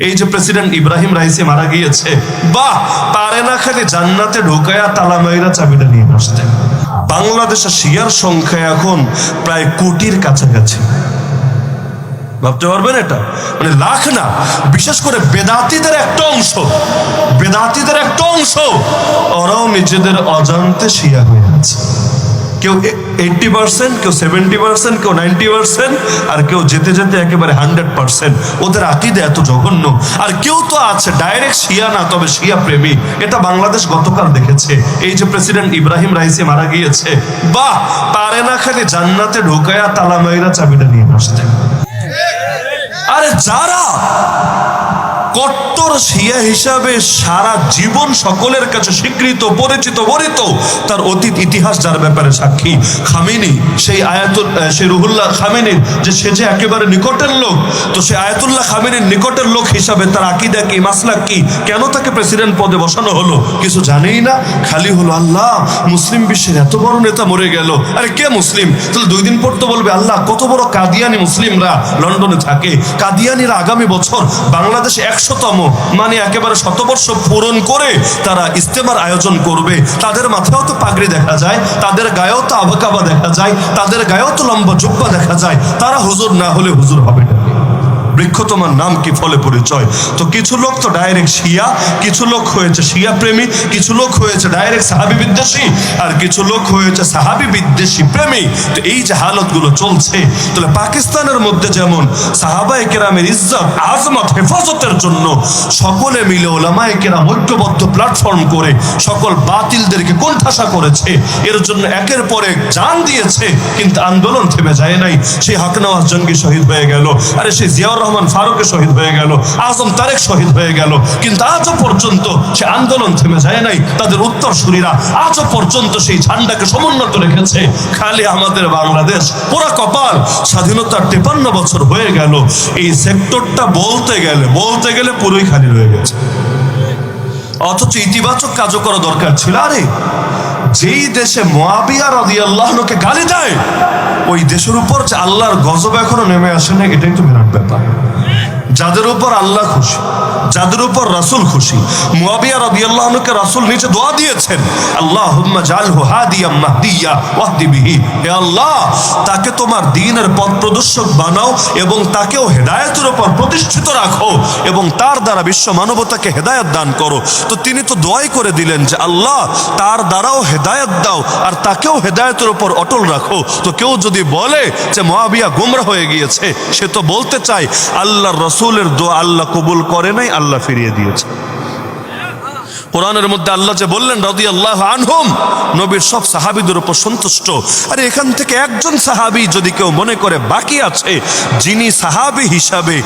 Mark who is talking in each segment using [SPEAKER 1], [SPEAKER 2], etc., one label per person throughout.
[SPEAKER 1] এই যে president Ebrahim Raisi মারা গিয়েছে, বাহ! পারে না খালি জান্নাতে ঢুকায়া তালা মাইরা চাবিটা নিয়ে আসতে বাংলাদেশে শিয়ার সংখ্যা এখন প্রায় কোটির কাছাকাছি। ভাবতে পারবেন এটা? মানে লাখ না, বিশেষ করে বেদাতিদের একটা অংশ। বেদাতিদের একটা অংশ। ওরাও নিজেদের অজান্তে শিয়া হয়ে আছে। কেউ এইটটি পার্সেন্ট কেউ সেভেন্টি পার্সেন্ট কেউ নাইনটি পার্সেন্ট আর কেউ যেতে যেতে একেবারে হান্ড্রেড পার্সেন্ট ওদের আকিদে এত জঘন্য। আর কেউ তো আছে ডাইরেক্ট শিয়া না, তবে শিয়া প্রেমী। এটা বাংলাদেশ গতকাল দেখেছে। এই যে প্রেসিডেন্ট ইব্রাহিম রাইসি মারা গিয়েছে, বাহ! পারে না খালি জান্নাতে ঢুকায়া তালা মাইরা চাবিটা নিয়ে আসতে আরে যারা কট্টর শিয়া হিসাবে সারা জীবন সকলের কাছে স্বীকৃত, পরিচিত, বরিত। তার অতীত ইতিহাস যার ব্যাপারে সাক্ষী, খামিনি, সেই আয়াতুল সেই রুহুল্লাহ খামিনির যে সে যে একেবারে নিকটের লোক, তো সে আয়াতুল্লাহ খামিনির নিকটের লোক হিসাবে তার আকিদা কি, মাসলাক কি, কেন তাকে প্রেসিডেন্ট পদে বসানো হলো, কিছু জানেই না? খালি হলো আল্লাহ, মুসলিম বিশ্বের এত বড় নেতা মরে গেল। আরে কে মুসলিম? তাহলে দুই দিন পর তো বলবে, আল্লাহ, কত বড় কাদিয়ানি মুসলিমরা লন্ডনে থাকে। কাদিয়ানিরা আগামী বছর বাংলাদেশে একশোতম মানে একেবারে শতবর্ষ পূরণ করে তারা ইস্তেমার আয়োজন করবে। তাদের মাথায়ও তো পাগড়ি দেখা যায়, তাদের গায়েও তো আবাকাবা দেখা যায়, তাদের গায়েও তো লম্বা জুব্বা দেখা যায়। তারা হুজুর না হলে হুজুর হবে না। বৃক্ষ তোমার নাম কি ফলে পরিচয়? তো কিছু লোক তো ডাইরেক্ট শিয়া, কিছু লোক হয়েছে শিয়া প্রেমী, কিছু লোক হয়েছে ডাইরেক্ট সাহাবি বিদ্বেষী, আর কিছু লোক হয়েছে সাহাবি বিদ্বেষী প্রেমী। তো এই যে হালতগুলো চলছে, তাহলে পাকিস্তানের মধ্যে যেমন সাহাবায়ে কেরামের ইজ্জত, আজমত হেফাজতের জন্য সকলে মিলে ওলামায়ে কেরাম ঐক্যবদ্ধ প্ল্যাটফর্ম করে সকল বাতিলদেরকে কোণঠাসা করেছে, এর জন্য একের পর এক জান দিয়েছে, কিন্তু আন্দোলন থেমে যায় নাই। সেই হকনওয়াজ জঙ্গি শহীদ হয়ে গেল। আরে সেই জিয়াউর রহমান ফারুকে শহীদ হয়ে গেল, আজম তারেক শহীদ হয়ে গেল। কিন্তু আজও পর্যন্ত সে আন্দোলন থেমে যায় নাই, তাদের উত্তর সুরীরা আজও পর্যন্ত সেই ঝান্ডাকে সমুন্নত রেখেছে। খালি আমাদের বাংলাদেশ, পুরা কপাল স্বাধীনতার তেপান্ন বছর হয়ে গেল। এই সেক্টরটা বলতে গেলে বলতে গেলে পুরোই খালি রয়ে গেছে। অথচ ইতিবাচক কাজও করা দরকার ছিল, আরে যেই দেশে মোয়াবিয়া রাজি আল্লাহকে গালি দেয়, ওই দেশের উপর যে আল্লাহর গজব এখনও নেমে আসে না এটাই তো বিরাট ব্যাপার। যাদের উপর আল্লাহ খুশি, যাদের উপর রাসুল খুশি। মুয়াবিয়া রাদিয়াল্লাহুকে রাসুল নিচে দোয়া দিয়েছেন, আল্লাহুম্মা জালহু হাদিয়াম মাহদিয়া ওয়াহদি হে আল্লাহ, তাকে তোমার দ্বীনের পথ প্রদর্শক বানাও এবং তাকেও হেদায়েতের উপর প্রতিষ্ঠিত রাখো এবং তার দ্বারা বিশ্ব মানবতাকে হেদায়েত দান করো। তো তিনি তো দোয়াই করে দিলেন যে, আল্লাহ, তার দ্বারাও হেদায়েত দাও আর তাকেও হেদায়েতের উপর অটল রাখো। তো কেউ যদি বলে যে মহাবিয়া গুমরা হয়ে গিয়েছে, সে তো বলতে চায়, আল্লাহর রসুলের দোয়া আল্লাহ কবুল করে নাই আল্লাহ ফিরিয়ে দিয়েছে। কোরআনের মধ্যে আল্লাহ যে বললেন রাদি আল্লাহ আনহুম, নবীর সব সাহাবিদের উপর সন্তুষ্ট। আরে এখান থেকে একজন সাহাবি যদি কেউ মনে করে বাকি আছে, যিনি সাহাবি হিসাবে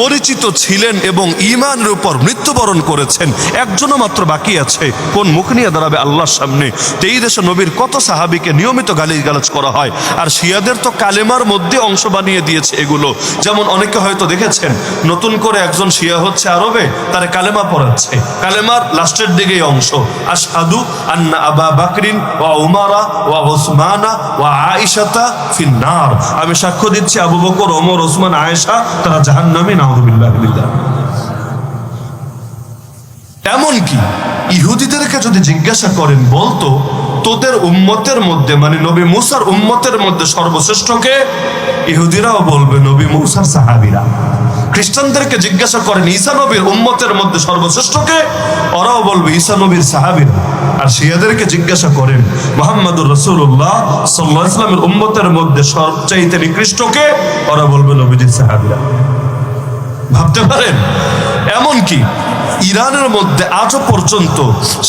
[SPEAKER 1] পরিচিত ছিলেন এবং ইমানের উপর মৃত্যুবরণ করেছেন, একজনও মাত্র বাকি আছে, কোন মুখ নিয়ে দাঁড়াবে আল্লাহর সামনে? তো এই দেশে নবীর কত সাহাবিকে নিয়মিত গালি গালাজ করা হয়, আর শিয়াদের তো কালেমার মধ্যে অংশ বানিয়ে দিয়েছে এগুলো। যেমন অনেকে হয়তো দেখেছেন, নতুন করে একজন শিয়া হচ্ছে আরবে, তার কালেমা পড়াচ্ছে। কালেমার লাস্টের দিকে অংশ। আশহাদু আন্না আবা বাকরিন ওয়া উমারা ওয়া ওসমানা ওয়া আয়েশাতা ফিন্নার। আমি সাক্ষ্য দিচ্ছি আবু বকর, ওমর, ওসমান, আয়েশা, তারা জাহান্নামে নাউযুবিল্লাহ এমন এমনকি ইহুদিদেরকে যদি জিজ্ঞাসা করেন, বলতো, তোদের উম্মতের মধ্যে মানে নবী মুসার উম্মতের মধ্যে সর্বশ্রেষ্ঠকে ইহুদিরাও বলবে, নবী মুসার সাহাবিরা। খ্রিস্টানদেরকে জিজ্ঞাসা করেন, ঈসা নবীর উম্মতের মধ্যে সর্বশ্রেষ্ঠকে ওরাও বলবে, ঈসা নবীর সাহাবিরা। আর শিয়াদেরকে জিজ্ঞাসা করেন, মোহাম্মদুর রসুল্লাহ সাল্লাহ ইসলামের উম্মতের মধ্যে সবচাইতে নিকৃষ্টকে ওরা বলবে, নবীজির সাহাবিরা। ভাবতে পারেন? এমনকি ইরানের মধ্যে আজও পর্যন্ত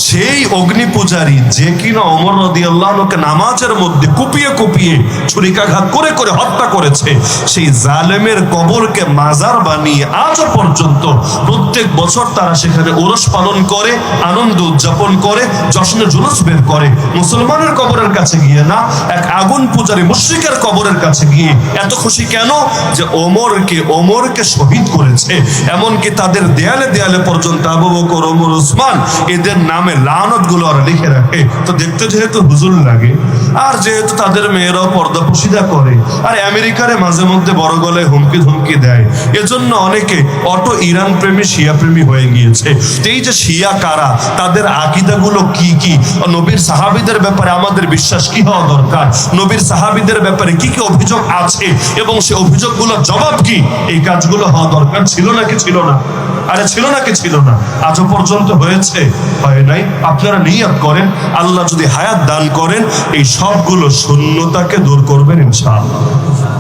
[SPEAKER 1] সেই অগ্নি পূজারী যে কিনা অমর নদী আল্লাহকে নামাজের মধ্যে কুপিয়ে কুপিয়ে ছুরিকাঘাত করে করে হত্যা করেছে, সেই জালেমের কবরকে মাজার বানিয়ে আজও পর্যন্ত প্রত্যেক বছর তারা সেখানে ওরস পালন করে, আনন্দ উদযাপন করে, জশ্নে জুলুস বের করে। মুসলমানের কবরের কাছে গিয়ে না, এক আগুন পূজারী মুশ্রিকের কবরের কাছে গিয়ে এত খুশি কেন? যে ওমরকে ওমরকে শহীদ করেছে, এমনকি তাদের দেয়ালে দেয়ালে পর্যন্ত পর্যন্ত আবু বকর ওমর ওসমান এদের নামে লানতগুলো ওরা লিখে রাখে। তো দেখতে যেহেতু হুজুর লাগে, আর যেহেতু তাদের মেয়েরাও পর্দা করে, আর আমেরিকারে মাঝে মধ্যে বড় গলায় হুমকি ধমকি দেয়, এজন্য অনেকে অটো ইরান প্রেমী, শিয়া প্রেমী হয়ে গিয়েছে। এই যে শিয়া কারা, তাদের আকিদাগুলো কি কি? নবীর সাহাবিদের ব্যাপারে আমাদের বিশ্বাস কি হওয়া দরকার? নবীর সাহাবিদের ব্যাপারে কি কি অভিযোগ আছে? এবং সে অভিযোগগুলোর জবাব কি? এই কাজগুলো হওয়া দরকার ছিল নাকি ছিল না? আরে ছিল নাকি ছিল না আজও পর্যন্ত হয়েছে। হয় নাই? আপনারা নিয়াত করেন। আল্লাহ যদি হায়াত দান করেন, এই সবগুলো শূন্যতাকে দূর করবেন ইনশাআল্লাহ।